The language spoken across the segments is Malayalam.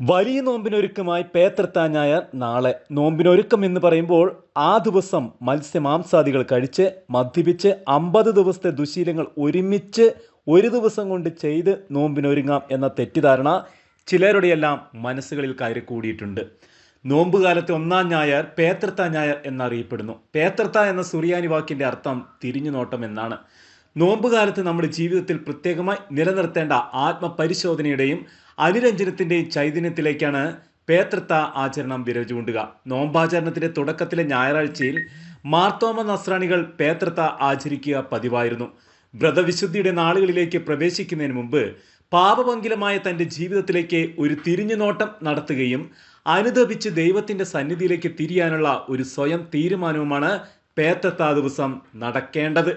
വലിയ നോമ്പിനൊരുക്കമായി പേത്രത്താ ഞായർ നാളെ. നോമ്പിനൊരുക്കം എന്ന് പറയുമ്പോൾ ആ ദിവസം മത്സ്യമാംസാദികൾ കഴിച്ച് മദ്യപിച്ച് അമ്പത് ദിവസത്തെ ദുശീലങ്ങൾ ഒരുമിച്ച് ഒരു ദിവസം കൊണ്ട് ചെയ്ത് നോമ്പിനൊരുങ്ങാം എന്ന തെറ്റിദ്ധാരണ ചിലരുടെയെല്ലാം മനസ്സുകളിൽ കയറി കൂടിയിട്ടുണ്ട് നോമ്പുകാലത്തെ ഒന്നാം ഞായർ പേത്രത്ത ഞായർ എന്നറിയപ്പെടുന്നു. പേത്രത്ത എന്ന സുറിയാനി വാക്കിന്റെ അർത്ഥം തിരിഞ്ഞു നോട്ടം എന്നാണ്. നോമ്പുകാലത്ത് നമ്മുടെ ജീവിതത്തിൽ പ്രത്യേകമായി നിലനിർത്തേണ്ട ആത്മപരിശോധനയുടെയും അനുരഞ്ജനത്തിന്റെയും ചൈതന്യത്തിലേക്കാണ് പേത്രത്ത ആചരണം വിരൽ ചൂണ്ടുക. നോമ്പാചരണത്തിന്റെ തുടക്കത്തിലെ ഞായറാഴ്ചയിൽ മാർത്തോമ നസ്രാണികൾ പേത്രത്ത ആചരിക്കുക പതിവായിരുന്നു. വ്രതവിശുദ്ധിയുടെ നാളുകളിലേക്ക് പ്രവേശിക്കുന്നതിന് മുമ്പ് പാപപങ്കിലമായ തന്റെ ജീവിതത്തിലേക്ക് ഒരു തിരിഞ്ഞുനോട്ടം നടത്തുകയും അനുദപിച്ച് ദൈവത്തിന്റെ സന്നിധിയിലേക്ക് തിരിയാനുള്ള ഒരു സ്വയം തീരുമാനവുമാണ് പേത്തത്ത ദിവസം നടക്കേണ്ടത്.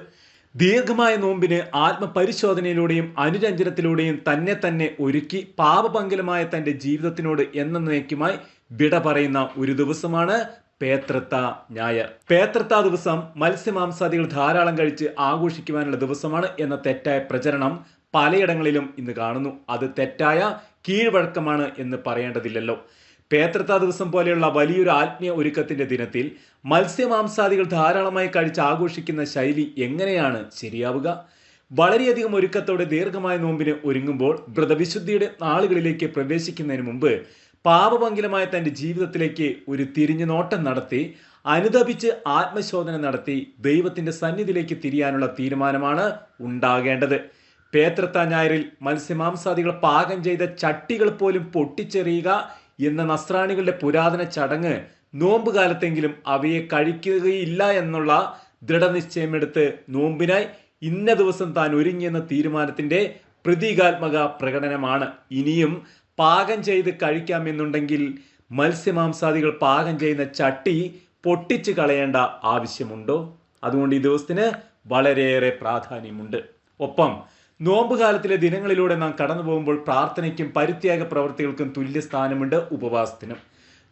ദീർഘമായ നോമ്പിന് ആത്മപരിശോധനയിലൂടെയും അനുരഞ്ജനത്തിലൂടെയും തന്നെ തന്നെ ഒരുക്കി പാപപങ്കിലമായ തന്റെ ജീവിതത്തിനോട് എന്നേക്കുമായി വിട പറയുന്ന ഒരു ദിവസമാണ് പേത്രത്ത ഞായർ. പേത്രത്ത ദിവസം മത്സ്യമാംസാദികൾ ധാരാളം കഴിച്ച് ആഘോഷിക്കുവാനുള്ള ദിവസമാണ് എന്ന തെറ്റായ പ്രചരണം പലയിടങ്ങളിലും ഇന്ന് കാണുന്നു. അത് തെറ്റായ കീഴ്വഴക്കമാണ് എന്ന് പറയേണ്ടതില്ലല്ലോ. പേത്രത്ത ദിവസം പോലെയുള്ള വലിയൊരു ആത്മീയ ഒരുക്കത്തിന്റെ ദിനത്തിൽ മത്സ്യമാംസാദികൾ ധാരാളമായി കഴിച്ച് ആഘോഷിക്കുന്ന ശൈലി എങ്ങനെയാണ് ശരിയാവുക? വളരെയധികം ഒരുക്കത്തോടെ ദീർഘമായ നോമ്പിന് ഒരുങ്ങുമ്പോൾ വ്രതവിശുദ്ധിയുടെ നാളുകളിലേക്ക് പ്രവേശിക്കുന്നതിന് മുമ്പ് പാപമംഗലമായ തന്റെ ജീവിതത്തിലേക്ക് ഒരു തിരിഞ്ഞു നോട്ടം നടത്തി അനുദപിച്ച് ആത്മശോധന നടത്തി ദൈവത്തിന്റെ സന്നിധിയിലേക്ക് തിരിയാനുള്ള തീരുമാനമാണ് ഉണ്ടാകേണ്ടത്. പേത്രത്ത ഞായറിൽ മത്സ്യമാംസാദികൾ പാകം ചെയ്ത ചട്ടികൾ പോലും പൊട്ടിച്ചെറിയുക എന്ന നസ്രാണികളുടെ പുരാതന ചടങ്ങ് നോമ്പ് കാലത്തെങ്കിലും അവയെ കഴിക്കുകയില്ല എന്നുള്ള ദൃഢനിശ്ചയമെടുത്ത് നോമ്പിനായി ഇന്ന ദിവസം താൻ ഒരുങ്ങിയെന്ന തീരുമാനത്തിന്റെ പ്രതീകാത്മക പ്രകടനമാണ്. ഇനിയും പാകം ചെയ്ത് കഴിക്കാമെന്നുണ്ടെങ്കിൽ മത്സ്യമാംസാദികൾ പാകം ചെയ്യുന്ന ചട്ടി പൊട്ടിച്ച് കളയേണ്ട ആവശ്യമുണ്ടോ? അതുകൊണ്ട് ഈ ദിവസത്തിന് വളരെയേറെ പ്രാധാന്യമുണ്ട്. ഒപ്പം നോമ്പ് കാലത്തിലെ ദിനങ്ങളിലൂടെ നാം കടന്നു പോകുമ്പോൾ പ്രാർത്ഥനയ്ക്കും പരിത്യാഗ പ്രവൃത്തികൾക്കും തുല്യ സ്ഥാനമുണ്ട് ഉപവാസത്തിനും.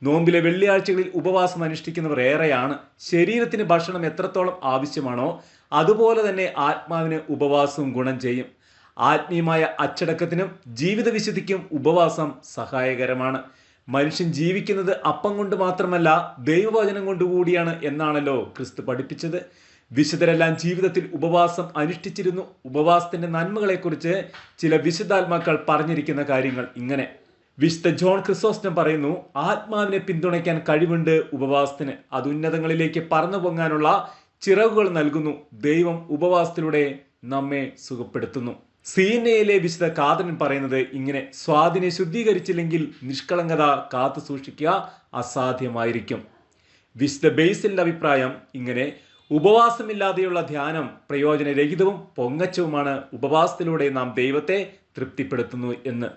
നോമ്പിലെ വെള്ളിയാഴ്ചകളിൽ ഉപവാസം അനുഷ്ഠിക്കുന്നവർ ഏറെയാണ്. ശരീരത്തിന് ഭക്ഷണം എത്രത്തോളം ആവശ്യമാണോ അതുപോലെ തന്നെ ആത്മാവിന് ഉപവാസവും ഗുണം ചെയ്യും. ആത്മീയമായ അച്ചടക്കത്തിനും ജീവിത വിശുദ്ധിക്കും ഉപവാസം സഹായകരമാണ്. മനുഷ്യൻ ജീവിക്കുന്നത് അപ്പം കൊണ്ട് മാത്രമല്ല ദൈവവചനം കൊണ്ടുകൂടിയാണ് എന്നാണല്ലോ ക്രിസ്തു പഠിപ്പിച്ചത്. വിശുദ്ധരെല്ലാം ജീവിതത്തിൽ ഉപവാസം അനുഷ്ഠിച്ചിരുന്നു. ഉപവാസത്തിന്റെ നന്മകളെക്കുറിച്ച് ചില വിശുദ്ധാത്മാക്കൾ പറഞ്ഞിരിക്കുന്ന കാര്യങ്ങൾ ഇങ്ങനെ. വിശുദ്ധ ജോൺ ക്രിസോസ്റ്റം പറയുന്നു ആത്മാവിനെ പിന്തുണയ്ക്കാൻ കഴിവുണ്ട് ഉപവാസത്തിന്. അത് ഉന്നതങ്ങളിലേക്ക് പറന്നു പൊങ്ങാനുള്ള ചിറകുകൾ നൽകുന്നു. ദൈവം ഉപവാസത്തിലൂടെ നമ്മെ സുഖപ്പെടുത്തുന്നു. സീനയിലെ വിശുദ്ധ കാതൻ പറയുന്നത് ഇങ്ങനെ സ്വാധീനെ ശുദ്ധീകരിച്ചില്ലെങ്കിൽ നിഷ്കളങ്കത കാത്തു സൂക്ഷിക്കുക അസാധ്യമായിരിക്കും. വിശുദ്ധ ബേസിലിന്റെ അഭിപ്രായം ഇങ്ങനെ ഉപവാസമില്ലാതെയുള്ള ധ്യാനം പ്രയോജനരഹിതവും പൊങ്ങച്ചവുമാണ്. ഉപവാസത്തിലൂടെ നാം ദൈവത്തെ തൃപ്തിപ്പെടുത്തുന്നു എന്ന്.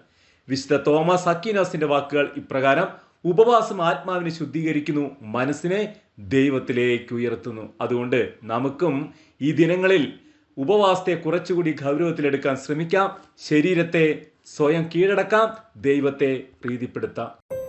വിശുദ്ധ തോമസ് അക്കിനാസിന്റെ വാക്കുകൾ ഇപ്രകാരം ഉപവാസം ആത്മാവിനെ ശുദ്ധീകരിക്കുന്നു മനസ്സിനെ ദൈവത്തിലേക്ക് ഉയർത്തുന്നു. അതുകൊണ്ട് നമുക്കും ഈ ദിനങ്ങളിൽ ഉപവാസത്തെ കുറച്ചുകൂടി ഗൗരവത്തിലെടുക്കാൻ ശ്രമിക്കാം ശരീരത്തെ സ്വയം കീഴടക്കാം ദൈവത്തെ പ്രീതിപ്പെടുത്താം.